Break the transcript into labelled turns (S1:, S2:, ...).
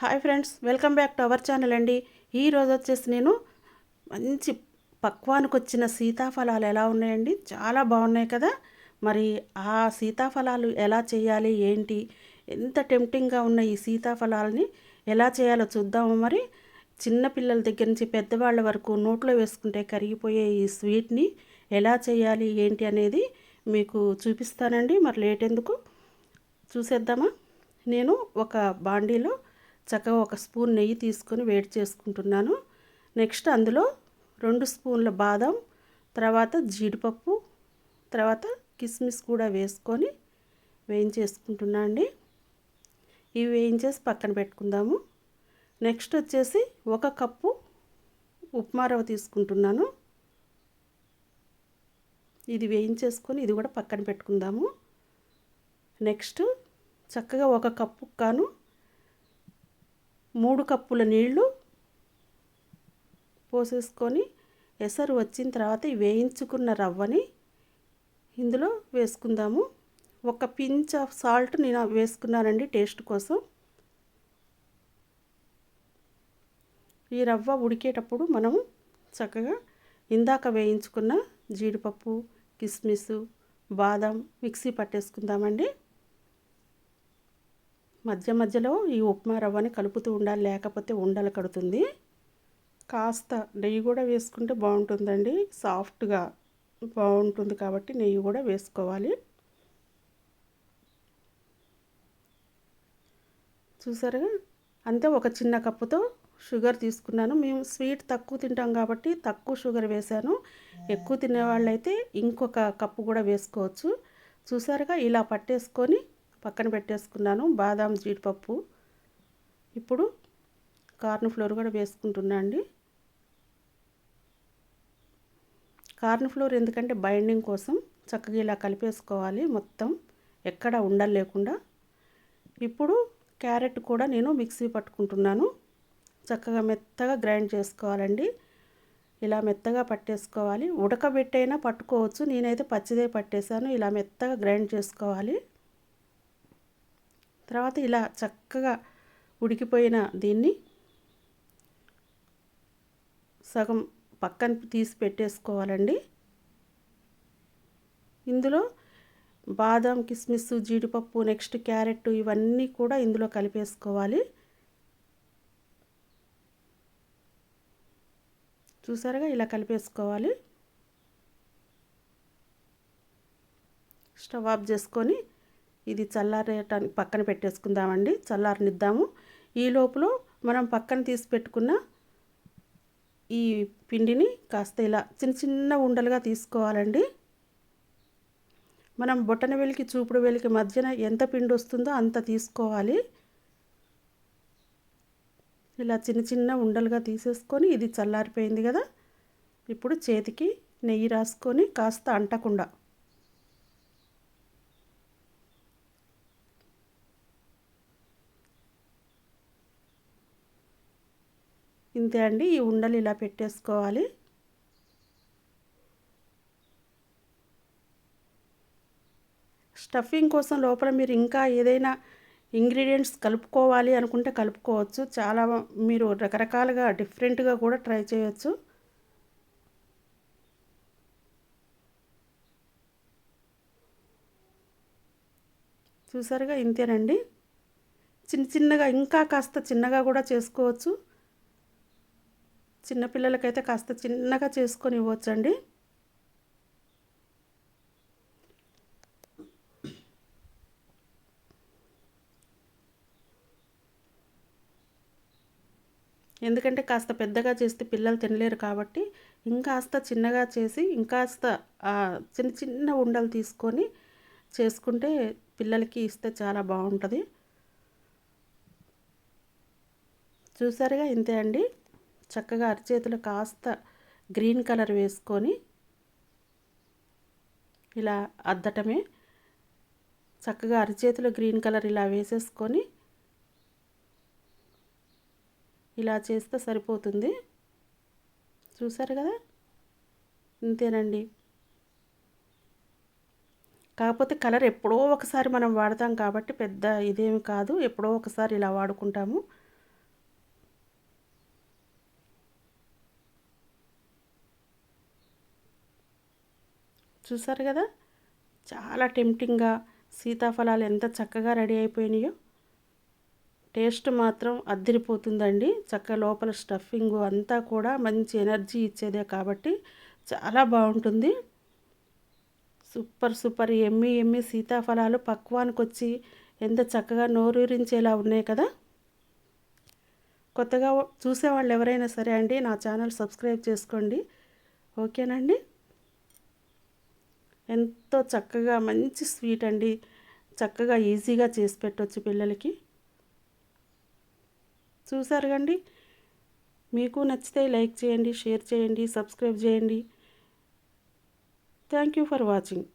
S1: Hi friends welcome back to our channel అండి. ఈ రోజు వచ్చేసి నేను మంచి పక్వానికి వచ్చిన సీతాఫలాలు ఎలా ఉన్నాయండి? చాలా బాగున్నాయి కదా. మరి ఆ సీతాఫలాలు ఎలా చేయాలి? ఏంటి? ఎంత టెంప్టింగ్గా ఉన్న ఈ సీతాఫలాలని ఎలా చేయాలో చూద్దాము మరి. చిన్నపిల్లల దగ్గర నుంచి పెద్దవాళ్ళ వరకు నోట్లో వేసుకుంటే కరిగిపోయే ఈ స్వీట్ని ఎలా చేయాలి? ఏంటి అనేది మీకు చూపిస్తానండి. మరి లేట్ ఎందుకు? చూసేద్దామా? నేను ఒక బాండీలో చక్కగా ఒక స్పూన్ నెయ్యి తీసుకొని వేడి చేసుకుంటున్నాను. నెక్స్ట్ అందులో రెండు స్పూన్ల బాదం తర్వాత జీడిపప్పు తర్వాత కిస్మిస్ కూడా వేసుకొని వేయించేసుకుంటున్నా అండి. ఇవి వేయించేసి పక్కన పెట్టుకుందాము. నెక్స్ట్ వచ్చేసి ఒక కప్పు ఉప్మా రవ్వ తీసుకుంటున్నాను. ఇది వేయించేసుకొని ఇది కూడా పక్కన పెట్టుకుందాము. నెక్స్ట్ చక్కగా ఒక కప్పు కాను మూడు కప్పుల నీళ్ళు పోసేసుకొని ఎసరు వచ్చిన తర్వాత వేయించుకున్న రవ్వని ఇందులో వేసుకుందాము. ఒక పించ్ ఆఫ్ సాల్ట్ నేను వేసుకున్నానండి టేస్ట్ కోసం. ఈ రవ్వ ఉడికేటప్పుడు మనం చక్కగా ఇందాక వేయించుకున్న జీడిపప్పు కిస్మిస్ బాదం మిక్సీ పట్టేసుకుందామండి. మధ్య మధ్యలో ఈ ఉప్మా రవ్వని కలుపుతూ ఉండాలి లేకపోతే ఉండలు కడుతుంది. కాస్త నెయ్యి కూడా వేసుకుంటే బాగుంటుందండి. సాఫ్ట్గా బాగుంటుంది కాబట్టి నెయ్యి కూడా వేసుకోవాలి. చూసారా అంతే ఒక చిన్న కప్పుతో షుగర్ తీసుకున్నాను. మేము స్వీట్ తక్కువ తింటాం కాబట్టి తక్కువ షుగర్ వేశాను. ఎక్కువ తినేవాళ్ళైతే ఇంకొక కప్పు కూడా వేసుకోవచ్చు. చూసారుగా? ఇలా పట్టేసుకొని పక్కన పెట్టేసుకున్నాను. బాదాం జీడిపప్పు. ఇప్పుడు కార్న్ ఫ్లోర్ కూడా వేసుకుంటున్నా అండి. కార్న్ ఫ్లోర్ ఎందుకంటే బైండింగ్ కోసం చక్కగా ఇలా కలిపేసుకోవాలి మొత్తం. ఎక్కడ ఉండలు లేకుండా. ఇప్పుడు క్యారెట్ కూడా నేను మిక్సీ పట్టుకుంటున్నాను. చక్కగా మెత్తగా గ్రైండ్ చేసుకోవాలండి. ఇలా మెత్తగా పట్టేసుకోవాలి. ఉడకబెట్టైనా పట్టుకోవచ్చు. నేనైతే పచ్చిదే పట్టేశాను. ఇలా మెత్తగా గ్రైండ్ చేసుకోవాలి. తర్వాత ఇలా చక్కగా ఉడికిపోయిన దీన్ని సగం పక్కన తీసి పెట్టేసుకోవాలండి. ఇందులో బాదం కిస్మిస్ జీడిపప్పు నెక్స్ట్ క్యారెట్ ఇవన్నీ కూడా ఇందులో కలిపేసుకోవాలి. చూసారుగా ఇలా కలిపేసుకోవాలి. స్టవ్ ఆఫ్ చేసుకొని ఇది చల్లారేయటానికి పక్కన పెట్టేసుకుందామండి. చల్లారనిద్దాము. ఈ లోపల మనం పక్కన తీసి పెట్టుకున్న ఈ పిండిని కాస్త ఇలా చిన్న చిన్న ఉండలుగా తీసుకోవాలండి. మనం బొట్టన వెలికి చూపుడు వెలికి మధ్యన ఎంత పిండి వస్తుందో అంత తీసుకోవాలి. ఇలా చిన్న చిన్న ఉండలుగా తీసేసుకొని ఇది చల్లారిపోయింది కదా. ఇప్పుడు చేతికి నెయ్యి రాసుకొని కాస్త అంటకుండా ఇంతే అండి. ఈ ఉండలు ఇలా పెట్టేసుకోవాలి. స్టఫింగ్ కోసం లోపల మీరు ఇంకా ఏదైనా ఇంగ్రీడియంట్స్ కలుపుకోవాలి అనుకుంటే కలుపుకోవచ్చు. చాలా మీరు రకరకాలుగా డిఫరెంట్గా కూడా ట్రై చేయొచ్చు. చూసారుగా? ఇంతేనండి. చిన్న చిన్నగా ఇంకా కాస్త చిన్నగా కూడా చేసుకోవచ్చు. చిన్నపిల్లలకైతే కాస్త చిన్నగా చేసుకొని ఇవ్వచ్చండి. ఎందుకంటే కాస్త పెద్దగా చేస్తే పిల్లలు తినలేరు కాబట్టి ఇంకాస్త చిన్నగా చేసి ఇంకాస్త చిన్న చిన్న ఉండలు తీసుకొని చేసుకుంటే పిల్లలకి ఇస్తే చాలా బాగుంటుంది. చూసారుగా ఇంతే అండి. చక్కగా అరిచేతులు కాస్త గ్రీన్ కలర్ వేసుకొని ఇలా అద్దటమే చక్కగా అరిచేతులు గ్రీన్ కలర్ ఇలా వేసేసుకొని ఇలా చేస్తే సరిపోతుంది. చూసారు కదా? ఇంతేనండి. కాకపోతే కలర్ ఎప్పుడో ఒకసారి మనం వాడతాం కాబట్టి పెద్ద ఇదేమి కాదు. ఎప్పుడో ఒకసారి ఇలా వాడుకుంటాము. చూసారు కదా? చాలా టెంప్టింగ్గా సీతాఫలాలు ఎంత చక్కగా రెడీ అయిపోయినాయో. టేస్ట్ మాత్రం అద్దరిపోతుందండి. చక్క లోపల స్టఫింగ్ అంతా కూడా మంచి ఎనర్జీ ఇచ్చేదే కాబట్టి చాలా బాగుంటుంది. సూపర్ సూపర్ ఎమ్మి ఎమ్మి సీతాఫలాలు పక్వానికి వచ్చి ఎంత చక్కగా నోరూరించేలా ఉన్నాయి కదా? కొత్తగా చూసేవాళ్ళు ఎవరైనా సరే అండి నా ఛానల్ సబ్స్క్రైబ్ చేసుకోండి. ఓకేనండి ఎంతో చక్కగా మంచి స్వీట్ అండి. చక్కగా ఈజీగా చేసి పెట్టవచ్చు పిల్లలకి. చూసారు కండి? మీకు నచ్చితే లైక్ చేయండి షేర్ చేయండి సబ్స్క్రైబ్ చేయండి. Thank you for watching.